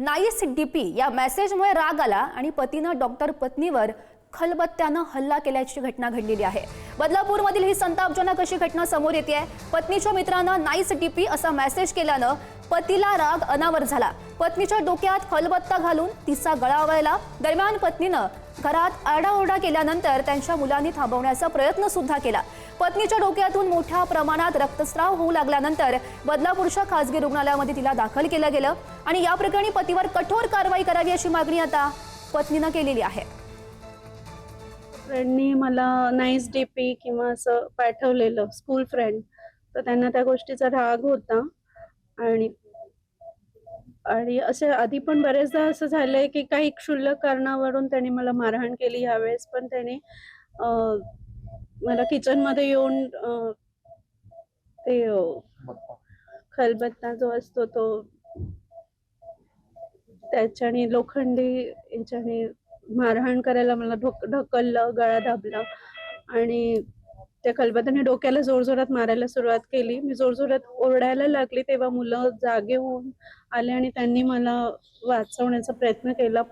Nice DP या मेसेजमुळे राग आला आणि पतीनं डॉक्टर पत्नीवर खलबत्त्यानं हल्ला केल्याची घटना घडलेली आहे. बदलापूरमधील ही संतापजनक अशी घटना समोर येते आहे पत्नीच्या मित्रानं नाईस डीपी असा मेसेज केल्यानं पतीला राग अनावर झाला. पत्नीच्या डोक्यात खलबत्ता घालून तिचा गळा वळला दरम्यान पत्नीनं घरात आरडाओरडा केल्यानंतर त्यांच्या मुलांनी थांबवण्याचा प्रयत्न सुद्धा केला. पत्नीच्या डोक्यातून मोठ्या प्रमाणात रक्तस्राव होऊ लागल्यानंतर बदलापूरच्या खासगी रुग्णालयामध्ये तिला दाखल केलं गेलं आणि या प्रकरणी पतीवर कठोर कारवाई करावी अशी मागणी आता पत्नीनं केलेली आहे. फ्रेंडनी मला नाईस डी पी किंवा असं पाठवलेलं स्कूल फ्रेंड तर त्यांना त्या गोष्टीचा राग होता आणि आणि असे आधी पण बरेचदा असं झालंय की काही क्षुल्लक कारणावरून त्यांनी मला मारहाण केली यावेळेस पण त्यांनी मला किचनमध्ये येऊन ते खलबत्ता जो असतो तो त्याच्याने लोखंडी याच्याने मारहाण करायला मला ढक ढकललं गळा दाबला आणि त्या खलबत्त्याने डोक्याला जोरजोरात मारायला सुरुवात केली. मी जोरजोरात ओरडायला लागली तेव्हा मुलं जागे होऊन आले आणि त्यांनी मला वाचवण्याचा प्रयत्न केला.